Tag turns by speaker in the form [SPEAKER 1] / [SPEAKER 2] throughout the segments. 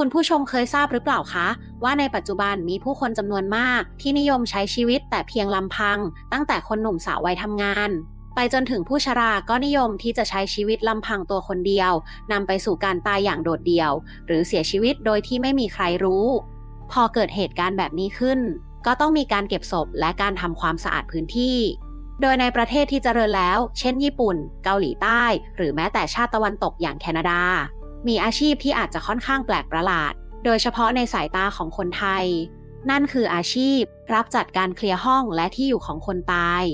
[SPEAKER 1] คุณผู้ชมเคยทราบหรือเปล่าคะ ว่าในปัจจุบันมีผู้คนจำนวนมาก ที่นิยมใช้ชีวิตแต่เพียงลำพัง ตั้งแต่คนหนุ่มสาววัยทำงาน ไปจนถึงผู้ชราก็นิยมที่จะใช้ชีวิตลำพังตัวคนเดียวนำไปสู่การตายอย่างโดดเดี่ยว หรือเสียชีวิตโดยที่ไม่มีใครรู้ พอเกิดเหตุการณ์แบบนี้ขึ้น ก็ต้องมีการเก็บศพและการทำความสะอาดพื้นที่โดยในประเทศที่เจริญแล้ว เช่นญี่ปุ่น เกาหลีใต้ หรือแม้แต่ชาติตะวันตกอย่างแคนาดา มีอาชีพที่อาจจะค่อนข้างแปลกประหลาด โดยเฉพาะในสายตาของคนไทย นั่นคืออาชีพ รับจัดการเคลียร์ห้องและที่อยู่ของคนตาย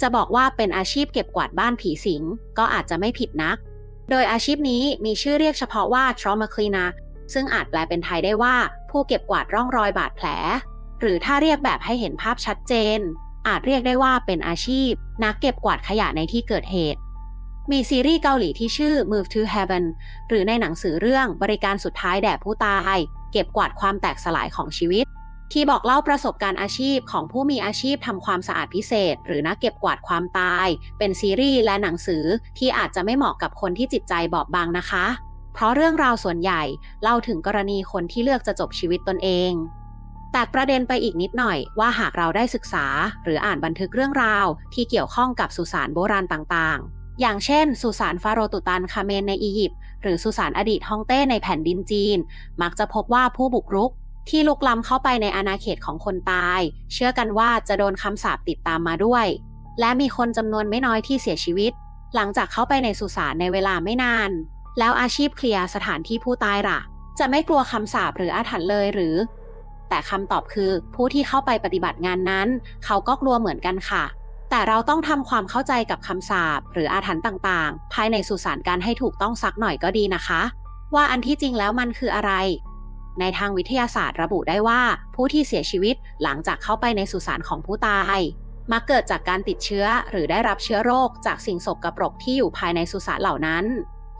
[SPEAKER 1] จะบอกว่าเป็นอาชีพเก็บกวาดบ้านผีสิง ก็อาจจะไม่ผิดนัก โดยอาชีพนี้มีชื่อเรียกเฉพาะว่า trauma cleaner ซึ่งอาจแปลเป็นไทยได้ว่า ผู้เก็บกวาดร่องรอยบาดแผล หรือถ้าเรียกแบบให้เห็นภาพชัดเจน อาจเรียกได้ว่าเป็นอาชีพ นักเก็บกวาดขยะในที่เกิดเหตุ มีซีรีส์เกาหลีที่ชื่อ Move to Heaven หรือในหนังสือเรื่องบริการสุดท้ายแด่ผู้ตาย เก็บกวาดความแตกสลายของชีวิต ที่บอกเล่าประสบการณ์อาชีพของผู้มีอาชีพทำความสะอาดพิเศษ หรือนักเก็บกวาดความตาย เป็นซีรีส์และหนังสือที่อาจจะไม่เหมาะกับคนที่จิตใจบอบบางนะคะ เพราะเรื่องราวส่วนใหญ่เล่าถึงกรณีคนที่เลือกจะจบชีวิตตนเองแตกประเด็นไปอีกนิดหน่อยว่าหากเราได้ศึกษา หรืออ่านบันทึกเรื่องราวที่เกี่ยวข้องกับสุสานโบราณต่างๆ อย่างเช่น สุสานฟาโรตุตันคาเมนในอียิปต์หรือสุสานอดีตฮ่องเต้ในแผ่นดินจีน มักจะพบว่าผู้บุกรุก ที่ลุกล้ำเข้าไปในอาณาเขตของคนตาย เชื่อกันว่าจะโดนคำสาปติดตามมาด้วย และมีคนจำนวนไม่น้อยที่เสียชีวิต หลังจากเข้าไปในสุสานในเวลาไม่นาน แล้วอาชีพเคลียร์สถานที่ผู้ตายล่ะ จะไม่กลัวคำสาปหรืออาถรรพ์เลยหรือ แต่คำตอบคือผู้ที่เข้าไปปฏิบัติงานนั้น เขาก็กลัวเหมือนกันค่ะ แต่เราต้องทำความเข้าใจกับคำสาปหรืออาถรรพ์ต่างๆ ภายในสุสานกันให้ถูกต้องสักหน่อยก็ดีนะคะ ว่าอันที่จริงแล้วมันคืออะไร ในทางวิทยาศาสตร์ระบุได้ว่า ผู้ที่เสียชีวิตหลังจากเข้าไปในสุสานของผู้ตายมักเกิดจากการติดเชื้อหรือได้รับเชื้อโรคจากสิ่งสกปรกที่อยู่ภายในสุสานเหล่านั้น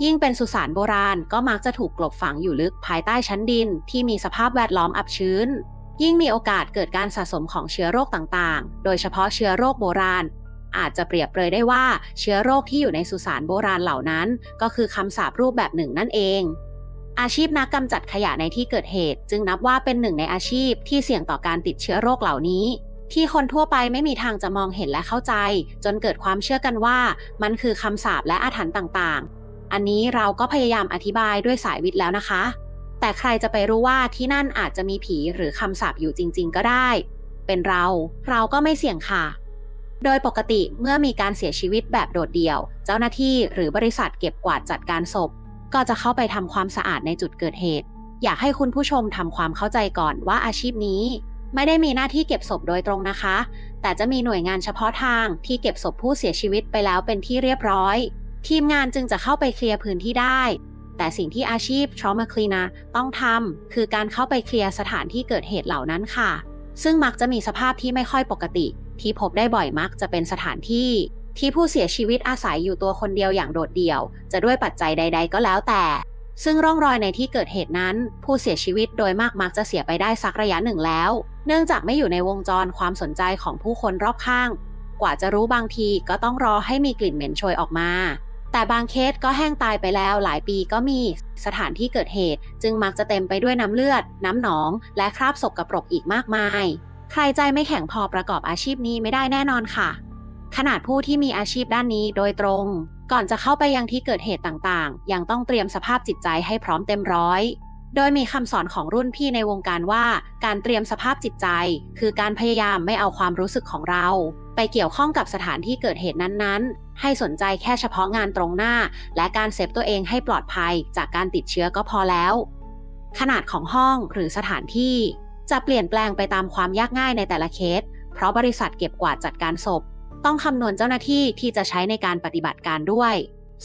[SPEAKER 1] ยิ่งเป็นสุสานโบราณก็มักจะถูกกลบฝังอยู่ลึกภายใต้ชั้นดินที่มีสภาพแวดล้อมอับชื้น ยิ่งมีโอกาสเกิดการสะสมของเชื้อโรคต่างๆ โดยเฉพาะเชื้อโรคโบราณ อาจจะเปรียบเปรยได้ว่าเชื้อโรคที่อยู่ในสุสานโบราณเหล่านั้น ก็คือคำสาปรูปแบบหนึ่งนั่นเอง อาชีพนักกำจัดขยะในที่เกิดเหตุ จึงนับว่าเป็นหนึ่งในอาชีพที่เสี่ยงต่อการติดเชื้อโรคเหล่านี้ ที่คนทั่วไปไม่มีทางจะมองเห็นและเข้าใจ จนเกิดความเชื่อกันว่า มันคือคำสาปและอาถรรพ์ต่างๆ อันนี้เราก็พยายามอธิบายด้วยสายวิทย์แล้วนะคะ แต่ใครจะไปรู้ว่าที่นั่นอาจจะมีผีหรือคำสาปอยู่จริง ๆ ก็ได้ เป็นเราเราก็ไม่เสี่ยงค่ะ โดยปกติเมื่อมีการเสียชีวิตแบบโดดเดี่ยว เจ้าหน้าที่หรือบริษัทเก็บกวาดจัดการศพ ก็จะเข้าไปทำความสะอาดในจุดเกิดเหตุ อยากให้คุณผู้ชมทำความเข้าใจก่อนว่าอาชีพนี้ ไม่ได้มีหน้าที่เก็บศพโดยตรงนะคะ แต่จะมีหน่วยงานเฉพาะทางที่เก็บศพผู้เสียชีวิตไปแล้วเป็นที่เรียบร้อย ทีมงานจึงจะเข้าไปเคลียร์พื้นที่ได้ แต่สิ่งที่อาชีพ trauma cleaner ต้องทำคือการเข้าไปเคลียร์สถานที่เกิดเหตุเหล่านั้นค่ะ ซึ่งมักจะมีสภาพที่ไม่ค่อยปกติ ที่พบได้บ่อยมักจะเป็นสถานที่ ที่ผู้เสียชีวิตอาศัยอยู่ตัวคนเดียวอย่างโดดเดี่ยว จะด้วยปัจจัยใด ๆ ก็แล้วแต่ ซึ่งร่องรอยในที่เกิดเหตุนั้น ผู้เสียชีวิตโดยมากมักจะเสียไปได้สักระยะหนึ่งแล้ว เนื่องจากไม่อยู่ในวงจรความสนใจของผู้คนรอบข้าง กว่าจะรู้บางทีก็ต้องรอให้มีกลิ่นเหม็นโชยออกมา แต่บางเคสก็แห้งตายไปแล้วหลายปีก็มีสถานที่เกิดเหตุ จึงมักจะเต็มไปด้วยน้ำเลือด น้ำหนอง และคราบสกปรกอีกมากมาย ใครใจไม่แข็งพอประกอบอาชีพนี้ไม่ได้แน่นอนค่ะ ขนาดผู้ที่มีอาชีพด้านนี้โดยตรง ก่อนจะเข้าไปยังที่เกิดเหตุต่างๆ ยังต้องเตรียมสภาพจิตใจให้พร้อมเต็มร้อยโดยมีคำสอนของรุ่นพี่ในวงการว่า การเตรียมสภาพจิตใจ คือการพยายามไม่เอาความรู้สึกของเรา ไปเกี่ยวข้องกับสถานที่เกิดเหตุนั้นๆ ให้สนใจแค่เฉพาะงานตรงหน้า และการเซฟตัวเองให้ปลอดภัยจากการติดเชื้อก็พอแล้ว ขนาดของห้องหรือสถานที่ จะเปลี่ยนแปลงไปตามความยากง่ายในแต่ละเคส เพราะบริษัทเก็บกวาดจัดการศพ ต้องคำนวณเจ้าหน้าที่ที่จะใช้ในการปฏิบัติการด้วย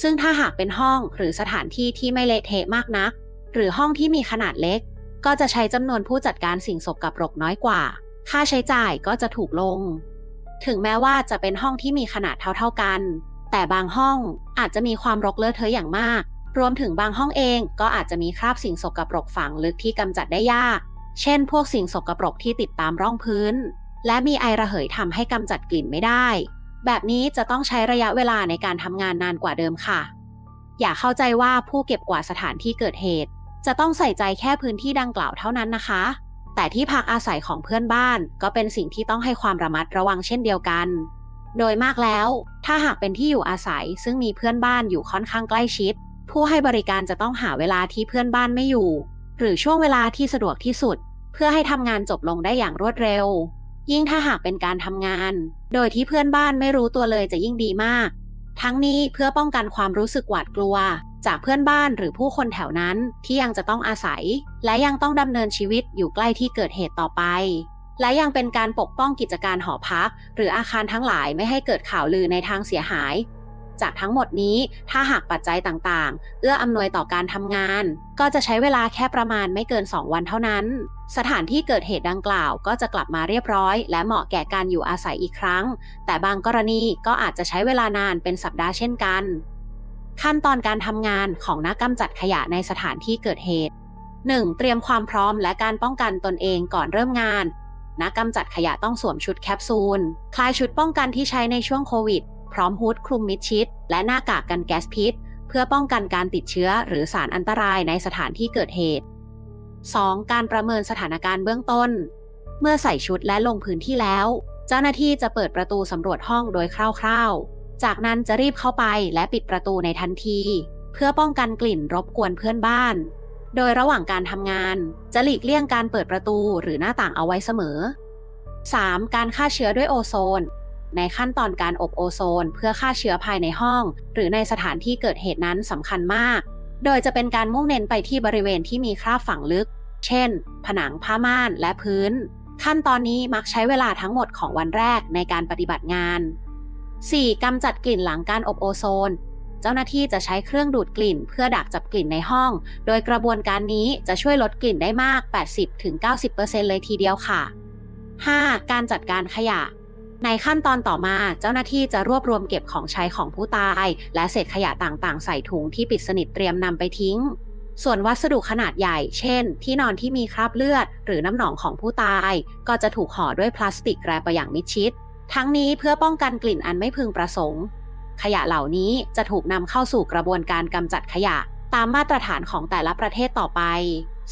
[SPEAKER 1] ซึ่งถ้าหากเป็นห้องหรือสถานที่ที่ไม่เละเทะมากนัก หรือห้องที่มีขนาดเล็ก ก็จะใช้จำนวนผู้จัดการสิ่งสกปรกน้อยกว่า ค่าใช้จ่ายก็จะถูกลง ถึงแม้ว่าจะเป็นห้องที่มีขนาดเท่าๆกัน แต่บางห้องอาจจะมีความรกเลอะเทอะอย่างมาก รวมถึงบางห้องเองก็อาจจะมีคราบสิ่งสกปรกฝังลึกที่กำจัดได้ยาก เช่น พวกสิ่งสกปรกที่ติดตามร่องพื้น และมีไอระเหยทำให้กำจัดกลิ่นไม่ได้ แบบนี้จะต้องใช้ระยะเวลาในการทำงานนานกว่าเดิมค่ะ อย่าเข้าใจว่าผู้เก็บกวาดสถานที่เกิดเหตุ จะต้องใส่ใจแค่พื้นที่ดังกล่าวเท่านั้นนะคะ แต่ที่พักอาศัยของเพื่อนบ้านก็เป็นสิ่งที่ต้องให้ความระมัดระวังเช่นเดียวกัน โดยมากแล้ว ถ้าหากเป็นที่อยู่อาศัย ซึ่งมีเพื่อนบ้านอยู่ค่อนข้างใกล้ชิด ผู้ให้บริการจะต้องหาเวลาที่เพื่อนบ้านไม่อยู่ หรือช่วงเวลาที่สะดวกที่สุด เพื่อให้ทำงานจบลงได้อย่างรวดเร็ว ยิ่งถ้าหากเป็นการทำงาน โดยที่เพื่อนบ้านไม่รู้ตัวเลยจะยิ่งดีมาก ทั้งนี้เพื่อป้องกันความรู้สึกหวาดกลัว จากเพื่อนบ้านหรือผู้คนแถวนั้นที่ยังจะต้องอาศัย และยังต้องดำเนินชีวิตอยู่ใกล้ที่เกิดเหตุต่อไป และยังเป็นการปกป้องกิจการหอพัก หรืออาคารทั้งหลายไม่ให้เกิดข่าวลือในทางเสียหาย จากทั้งหมดนี้ถ้าหากปัจจัยต่างๆ เอื้ออำนวยต่อการทำงาน ก็จะใช้เวลาแค่ประมาณไม่เกิน 2 วันเท่านั้น สถานที่เกิดเหตุดังกล่าว ก็จะกลับมาเรียบร้อย และเหมาะแก่การอยู่อาศัยอีกครั้ง แต่บางกรณีก็อาจจะใช้เวลานานเป็นสัปดาห์เช่นกัน ขั้นตอนการทำงานของนักกำจัดขยะในสถานที่เกิดเหตุ 1. เตรียมความพร้อมและการป้องกันตนเองก่อนเริ่มงาน นักกำจัดขยะต้องสวมชุดแคปซูล คลายชุดป้องกันที่ใช้ในช่วงโควิด พร้อมฮูดคลุมมิดชิด และหน้ากากกันแก๊สพิษ เพื่อป้องกันการติดเชื้อหรือสารอันตรายในสถานที่เกิดเหตุ 2. การประเมินสถานการณ์เบื้องต้น เมื่อใส่ชุดและลงพื้นที่แล้ว เจ้าหน้าที่จะเปิดประตูสำรวจห้องโดยคร่าวๆ จากนั้นจะรีบเข้าไปและปิดประตูในทันที เพื่อป้องกันกลิ่นรบกวนเพื่อนบ้าน โดยระหว่างการทำงาน จะหลีกเลี่ยงการเปิดประตูหรือหน้าต่างเอาไว้เสมอ 3. การฆ่าเชื้อด้วยโอโซน ในขั้นตอนการอบโอโซน เพื่อฆ่าเชื้อภายในห้อง หรือในสถานที่เกิดเหตุนั้นสำคัญมาก โดยจะเป็นการมุ่งเน้นไปที่บริเวณที่มีคราบฝังลึก เช่น ผนังผ้าม่านและพื้น ขั้นตอนนี้มักใช้เวลาทั้งหมดของวันแรกในการปฏิบัติงาน 4. กำจัดกลิ่นหลังการอบโอโซน เจ้าหน้าที่จะใช้เครื่องดูดกลิ่น เพื่อดักจับกลิ่นในห้อง โดยกระบวนการนี้จะช่วยลดกลิ่นได้มาก 80-90%เลยทีเดียวค่ะ 5. การจัดการขยะ ในขั้นตอนต่อมาเจ้าหน้าที่จะรวบรวมเก็บของใช้ของผู้ตาย และเศษขยะต่างๆ ใส่ถุงที่ปิดสนิทเตรียมนำไปทิ้ง ส่วนวัสดุขนาดใหญ่ เช่น ที่นอนที่มีคราบเลือด หรือน้ำหนองของผู้ตาย ก็จะถูกห่อด้วยพลาสติกแรปอย่างมิดชิด ทั้งนี้เพื่อป้องกันกลิ่นอันไม่พึงประสงค์ ขยะเหล่านี้จะถูกนำเข้าสู่กระบวนการกำจัดขยะตามมาตรฐานของแต่ละประเทศต่อไป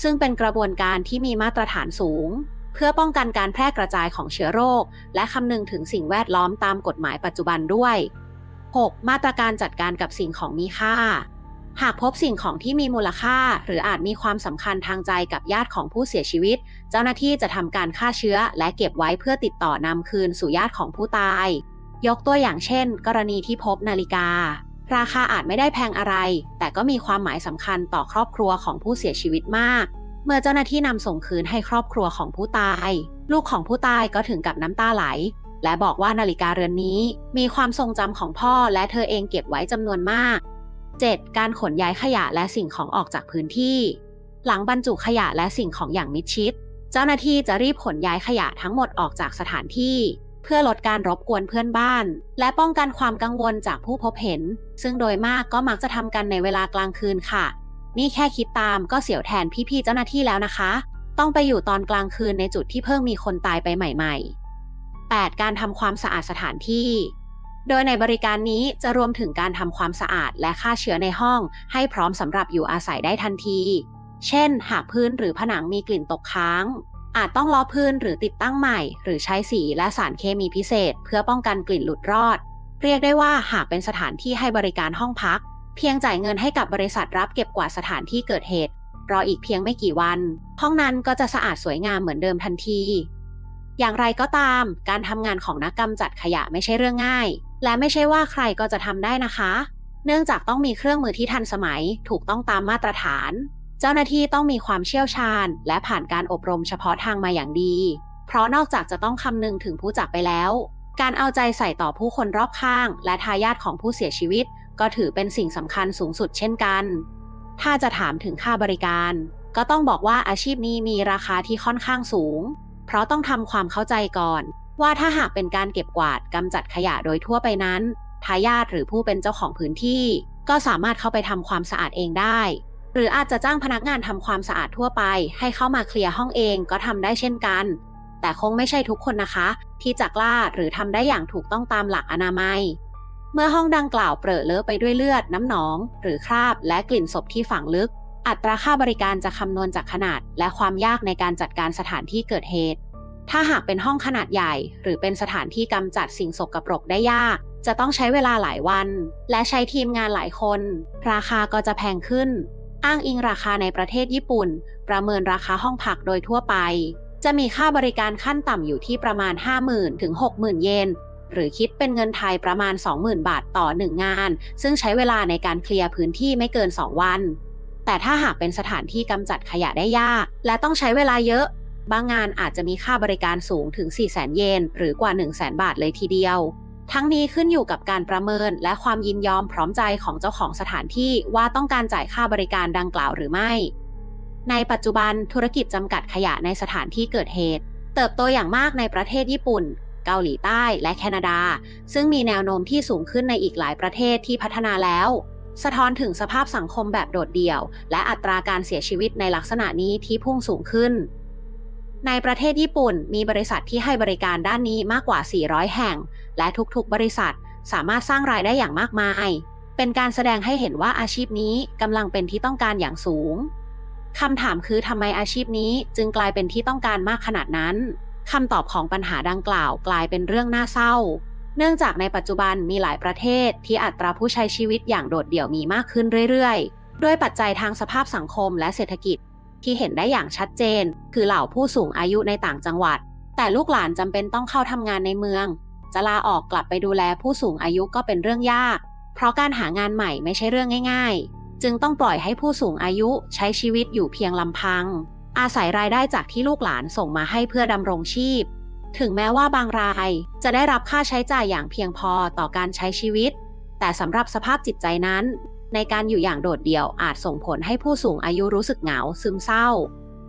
[SPEAKER 1] ซึ่งเป็นกระบวนการที่มีมาตรฐานสูง เพื่อป้องกันการแพร่กระจายของเชื้อโรค และคำนึงถึงสิ่งแวดล้อมตามกฎหมายปัจจุบันด้วย 6. มาตรการจัดการกับสิ่งของมีค่า หากพบสิ่งของที่มีมูลค่า หรืออาจมีความสำคัญทางใจกับญาติของผู้เสียชีวิต เจ้าหน้าที่จะทำการฆ่าเชื้อและเก็บไว้เพื่อติดต่อนำคืนสู่ญาติของผู้ตาย ยกตัวอย่างเช่น กรณีที่พบนาฬิกา ราคาอาจไม่ได้แพงอะไร แต่ก็มีความหมายสำคัญต่อครอบครัวของผู้เสียชีวิตมาก เมื่อเจ้าหน้าที่นำส่งคืนให้ครอบครัวของผู้ตาย ลูกของผู้ตายก็ถึงกับน้ำตาไหล และบอกว่านาฬิกาเรือนนี้ มีความทรงจำของพ่อและเธอเองเก็บไว้จำนวนมาก 7. การขนย้ายขยะและสิ่งของออกจากพื้นที่ หลังบรรจุขยะและสิ่งของอย่างมิดชิด เจ้าหน้าที่จะรีบขนย้ายขยะทั้งหมดออกจากสถานที่ เพื่อลดการรบกวนเพื่อนบ้าน และป้องกันความกังวลจากผู้พบเห็น ซึ่งโดยมากก็มักจะทำกันในเวลากลางคืนค่ะ นี่แค่คิดตามก็เสียวแทนพี่ๆเจ้าหน้าที่แล้วนะคะ ต้องไปอยู่ตอนกลางคืนในจุดที่เพิ่งมีคนตายไปใหม่ ๆ 8. การทำความสะอาดสถานที่โดยในบริการนี้จะรวมถึงการทำความสะอาดและฆ่าเชื้อในห้อง ให้พร้อมสำหรับอยู่อาศัยได้ทันที เช่น หากพื้นหรือผนังมีกลิ่นตกค้าง อาจต้องล้อพื้นหรือติดตั้งใหม่ หรือใช้สีและสารเคมีพิเศษ เพื่อป้องกันกลิ่นหลุดรอด เรียกได้ว่าหากเป็นสถานที่ให้บริการห้องพัก เพียงจ่ายเงินให้กับบริษัทรับเก็บกวาดสถานที่เกิดเหตุ รออีกเพียงไม่กี่วัน ห้องนั้นก็จะสะอาดสวยงามเหมือนเดิมทันที อย่างไรก็ตาม การทำงานของนักกำจัดขยะไม่ใช่เรื่องง่าย และไม่ใช่ว่าใครก็จะทำได้นะคะ เนื่องจากต้องมีเครื่องมือที่ทันสมัย ถูกต้องตามมาตรฐาน เจ้าหน้าที่ต้องมีความเชี่ยวชาญ และผ่านการอบรมเฉพาะทางมาอย่างดี เพราะนอกจากจะต้องคำนึงถึงผู้จากไปแล้ว การเอาใจใส่ต่อผู้คนรอบข้าง และทายาทของผู้เสียชีวิต ก็ถือเป็นสิ่งสำคัญสูงสุดเช่นกัน ถ้าจะถามถึงค่าบริการ ก็ต้องบอกว่าอาชีพนี้มีราคาที่ค่อนข้างสูง เพราะต้องทำความเข้าใจก่อน ว่าถ้าหากเป็นการเก็บกวาดกำจัดขยะโดยทั่วไปนั้นทายาทหรือผู้เป็นเจ้าของพื้นที่ ก็สามารถเข้าไปทำความสะอาดเองได้ หรืออาจจะจ้างพนักงานทำความสะอาดทั่วไป ให้เข้ามาเคลียร์ห้องเองก็ทำได้เช่นกัน แต่คงไม่ใช่ทุกคนนะคะ ที่จะกล้าหรือทำได้อย่างถูกต้องตามหลักอนามัย เมื่อห้องดังกล่าวเปรอะเลอะไปด้วยเลือดน้ำหนอง หรือคราบและกลิ่นศพที่ฝังลึก อัตราค่าบริการจะคำนวณจากขนาด และความยากในการจัดการสถานที่เกิดเหตุ ถ้าหากเป็นห้องขนาดใหญ่ หรือเป็นสถานที่กำจัดสิ่งสกปรกได้ยากจะต้องใช้เวลาหลายวัน และใช้ทีมงานหลายคน ราคาก็จะแพงขึ้น อ้างอิงราคาในประเทศญี่ปุ่น ประเมินราคาห้องพักโดยทั่วไป จะมีค่าบริการขั้นต่ำอยู่ที่ประมาณ 50,000ถึง60,000 เยน หรือคิดเป็นเงินไทยประมาณ 20,000 บาทต่อ 1 งาน ซึ่งใช้เวลาในการเคลียร์พื้นที่ไม่เกิน 2 วัน แต่ถ้าหากเป็นสถานที่กำจัดขยะได้ยาก และต้องใช้เวลาเยอะ บางงานอาจจะมีค่าบริการสูงถึง 400,000 เยน หรือกว่า 100,000 บาทเลยทีเดียว ทั้งนี้ขึ้นอยู่กับการประเมินและความยินยอมพร้อมใจของเจ้าของสถานที่ว่าต้องการจ่ายค่าบริการดังกล่าวหรือไม่ ในปัจจุบันธุรกิจจำกัดขยะในสถานที่เกิดเหตุ เติบโตอย่างมากในประเทศญี่ปุ่น เกาหลีใต้และแคนาดา ซึ่งมีแนวโน้มที่สูงขึ้นในอีกหลายประเทศที่พัฒนาแล้ว สะท้อนถึงสภาพสังคมแบบโดดเดี่ยว และอัตราการเสียชีวิตในลักษณะนี้ที่พุ่งสูงขึ้นในประเทศญี่ปุ่นมีบริษัทที่ให้บริการด้านนี้มากกว่า 400 แห่ง และทุกๆ บริษัทสามารถสร้างรายได้อย่างมากมาย เป็นการแสดงให้เห็นว่าอาชีพนี้กำลังเป็นที่ต้องการอย่างสูงคำถามคือทำไมอาชีพนี้จึงกลายเป็นที่ต้องการมากขนาดนั้นคำตอบของปัญหาดังกล่าวกลายเป็นเรื่องน่าเศร้า เนื่องจากในปัจจุบันมีหลายประเทศที่อัตราผู้ใช้ชีวิตอย่างโดดเดี่ยวมีมากขึ้นเรื่อยๆ ด้วยปัจจัยทางสภาพสังคมและเศรษฐกิจที่เห็นได้อย่างชัดเจน คือเหล่าผู้สูงอายุในต่างจังหวัด แต่ลูกหลานจำเป็นต้องเข้าทำงานในเมือง จะลาออกกลับไปดูแลผู้สูงอายุก็เป็นเรื่องยาก เพราะการหางานใหม่ไม่ใช่เรื่องง่าย ๆ จึงต้องปล่อยให้ผู้สูงอายุใช้ชีวิตอยู่เพียงลำพัง อาศัยรายได้จากที่ลูกหลานส่งมาให้เพื่อดำรงชีพ ถึงแม้ว่าบางรายจะได้รับค่าใช้จ่ายอย่างเพียงพอต่อการใช้ชีวิต แต่สำหรับสภาพจิตใจนั้น ในการอยู่อย่างโดดเดี่ยวอาจส่งผลให้ผู้สูงอายุรู้สึกเหงาซึมเศร้า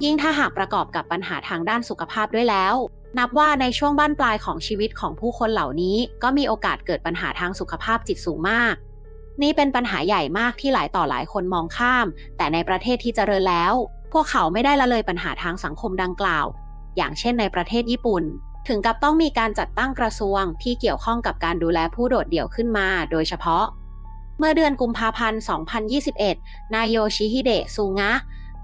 [SPEAKER 1] ยิ่งถ้าหากประกอบกับปัญหาทางด้านสุขภาพด้วยแล้ว นับว่าในช่วงบ้านปลายของชีวิตของผู้คนเหล่านี้ก็มีโอกาสเกิดปัญหาทางสุขภาพจิตสูงมาก นี่เป็นปัญหาใหญ่มากที่หลายต่อหลายคนมองข้าม แต่ในประเทศที่เจริญแล้ว พวกเขาไม่ได้ละเลยปัญหาทางสังคมดังกล่าว อย่างเช่นในประเทศญี่ปุ่น ถึงกับต้องมีการจัดตั้งกระทรวงที่เกี่ยวข้องกับการดูแลผู้โดดเดี่ยวขึ้นมา โดยเฉพาะ เมื่อเดือนกุมภาพันธ์ 2021 นายโยชิฮิเดะซูงะ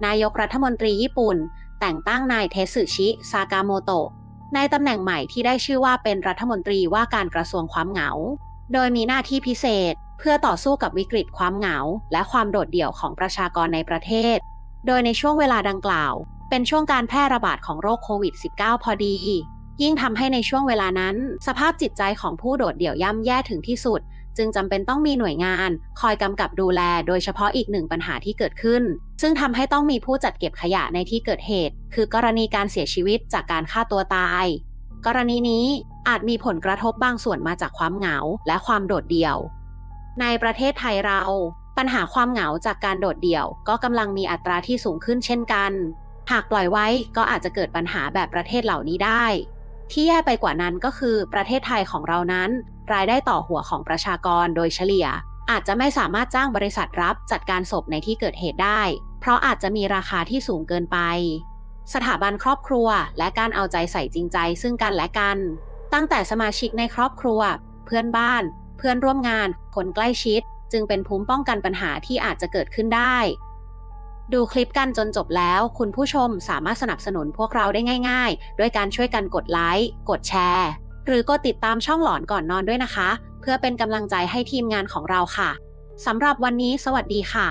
[SPEAKER 1] นายกรัฐมนตรีญี่ปุ่น แต่งตั้งนายเทสึชิ ซากาโมโตะ ในตำแหน่งใหม่ที่ได้ชื่อว่าเป็นรัฐมนตรีว่าการกระทรวงความเหงา โดยมีหน้าที่พิเศษเพื่อต่อสู้กับวิกฤตความเหงา และความโดดเดี่ยวของประชากรในประเทศ โดยในช่วงเวลาดังกล่าว เป็นช่วงการแพร่ระบาดของโรคโควิด -19 พอดี ยิ่งทำให้ในช่วงเวลานั้น สภาพจิตใจของผู้โดดเดี่ยวย่ำแย่ถึงที่สุด จึงจำเป็นต้องมีหน่วยงานคอยกำกับดูแล โดยเฉพาะอีกหนึ่งปัญหาที่เกิดขึ้น ซึ่งทำให้ต้องมีผู้จัดเก็บขยะในที่เกิดเหตุ คือกรณีการเสียชีวิตจากการฆ่าตัวตาย กรณีนี้อาจมีผลกระทบบางส่วนมาจากความเหงาและความโดดเดี่ยว ในประเทศไทยเรา ปัญหาความเหงาจากการโดดเดี่ยว ก็กำลังมีอัตราที่สูงขึ้นเช่นกัน หากปล่อยไว้ก็อาจจะเกิดปัญหาแบบประเทศเหล่านี้ได้ ที่แย่ไปกว่านั้นก็คือประเทศไทยของเรานั้น รายได้ต่อหัวของประชากรโดยเฉลี่ย อาจจะไม่สามารถจ้างบริษัทรับจัดการศพในที่เกิดเหตุได้ เพราะอาจจะมีราคาที่สูงเกินไป สถาบันครอบครัว และการเอาใจใส่จริงใจ ซึ่งกันและกัน ตั้งแต่สมาชิกในครอบครัว เพื่อนบ้าน เพื่อนร่วมงาน คนใกล้ชิด จึงเป็นภูมิป้องกันปัญหาที่อาจจะเกิดขึ้นได้ ดูคลิปกันจนจบแล้ว คุณผู้ชมสามารถสนับสนุนพวกเราได้ง่ายๆ ด้วยการช่วยกันกดไลค์ กดแชร์ หรือกดติดตามช่องหลอนก่อนนอนด้วยนะคะ เพื่อเป็นกำลังใจให้ทีมงานของเราค่ะสำหรับวันนี้สวัสดีค่ะ